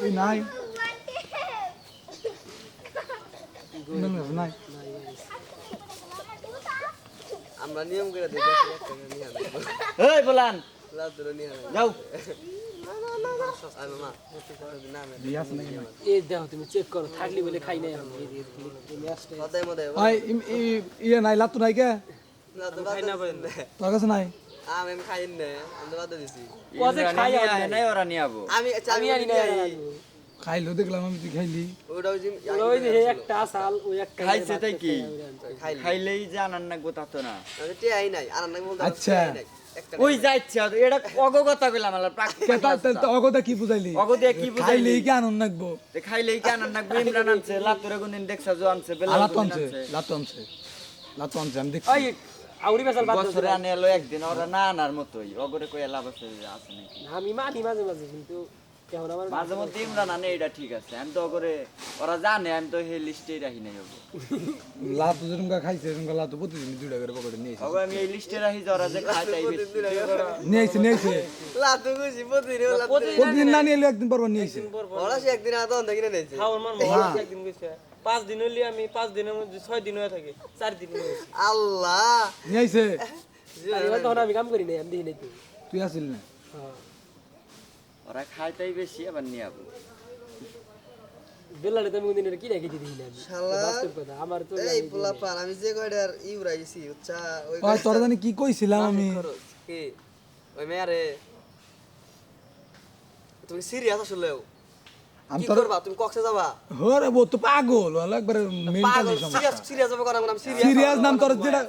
ওই নাই না, না, নাই আমরা নিয়ম করে এই বলান যাও নাকি নাই? এই বলে খাই নাই এই এই ইয়ে কে? তোর কাছে নাই? আমি আমি খাই না আমি বাদ দিছি ওদের খাই আর নাই ওরা নিয়ে আবো আমি আচ্ছা, আমি আমি আনি আনি নাই খাইলো দেখলাম আমি তুই খাইলি ওটা ওই যে ওই যে একটা সাল ওই একটা খাইছে তাই কি? খাইলেই যে আনার না গোতা না তে আই নাই আর নাই বলতে আচ্ছা। ওই যাইছে এটা অগগতা কইলাম আলার কে তা- তা- তা অগদা কি বুঝাইলি কি বুঝাইলি খাইলেই কি আনন্দ নাকবো খাইলেই কি আনার না ইমরান আনছে লাতুরে কোনদিন দেখছা জো আনছে বেলা লাতু আনছে লাতু আনছে লাতু আনছে আমি দেখছি ওই আউরি বেসাল বাদ বছরে আনে এলো একদিন ওরা না আনার মতোই। অগরে কই লাভ আছে আছে নাকি? আমি মানি মাঝে মাঝে কিন্তু কেমন আমার মাঝে মধ্যে ইমরান আনে এটা ঠিক আছে। আমি তো অগরে ওরা জানে আমি তো হে লিস্টেই রাখি নাই ওগো লাতু যেরকম খাইছে এরকম লাতু প্রতিদিন দুইটা করে পকেটে নিয়েছে ওগো আমি এই লিস্টে রাখি যে ওরা যে খায় তাই। নিয়েছে নিয়েছে। লাতু গুছি প্রতিদিন প্রতিদিন না নিয়ে একদিন পর নিয়েছে ওরা সে একদিন আদা অন্ধ কিনে নেছে খাওয়ার মান একদিন গেছে পাঁচ দিন হইলে আমি পাঁচ দিনের মধ্যে ছয় দিন হয়ে থাকে চার দিন আল্লাহ। নিয়েছে তখন আমি কাম করি নাই আমি দেখি নাই তুই আসিল না? হ্যাঁ। ওরা খায় তাই বেশি আবার নিয়ে আবো। বেলারে তো কোনদিন কি রেখে না। কথা আমার তো এই পোলা পান আমি যে কয়টার ইউরাইছি উচ্চা ওই ওই জানি কি কইছিলাম আমি? কি? ওই মেয়ারে। তুমি সিরিয়াস আসলেও আমি কি তোর করবা? তুমি কক্সে যাবা? হরে বউ তো পাগল হলো একবারে মেন্টালি সিরিয়াস সিরিয়াস হবে সিরিয়াস সিরিয়াস নাম তোর যেটা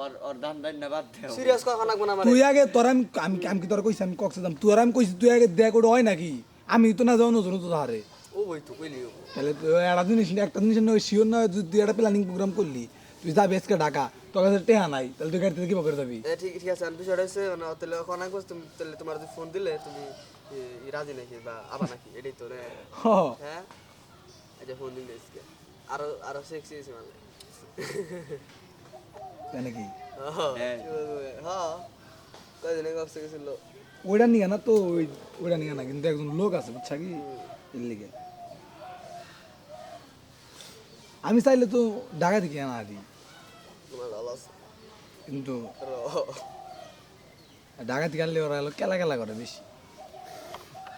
ওর ওর ধান ধান না বাদ দেও। সিরিয়াস কথা না মানে তুই আগে তোর আমি আমি আমি কি তোর কইছি? আমি কক্সে যাম। তুই আর আমি কইছি তুই আগে দেখ ওটা হয় নাকি? আমি তো না যাও নজর তো হারে। ও বই তো কইলি। তাহলে একটা জিনিস একটা জিনিস নয় শিওর তুই তুই একটা প্ল্যানিং প্রোগ্রাম করলি। তুই যাবি আজকে ঢাকা। তোর কাছে টেহা নাই তাহলে তুই গাড়িতে কীভাবে যাবি? ঠিক ঠিক আছে আমি বিষয়টা হচ্ছে মানে তাহলে ওখানে আগে তুমি তাহলে তোমার যদি ফোন দিলে তুমি রাজি নাকি বা আবার নাকি? এটাই তো রে। হ্যাঁ? ফোন দিলে আজকে। আরও আরও সেক্সি আছে মানে। তাই নাকি? হ্যাঁ। হ্যাঁ কয়দিনে কক্সে গেছিল? ওইটা নিয়ে না তো ওই ওইটা নিয়ে না কিন্তু একজন লোক আছে বুঝছা কি? এর লিগে। আমি চাইলে তো ঢাকা থেকে আনা আদি তোমার ভালো কিন্তু ঢাকা থেকে আনলে ওরা কেলা কেলা করে বেশি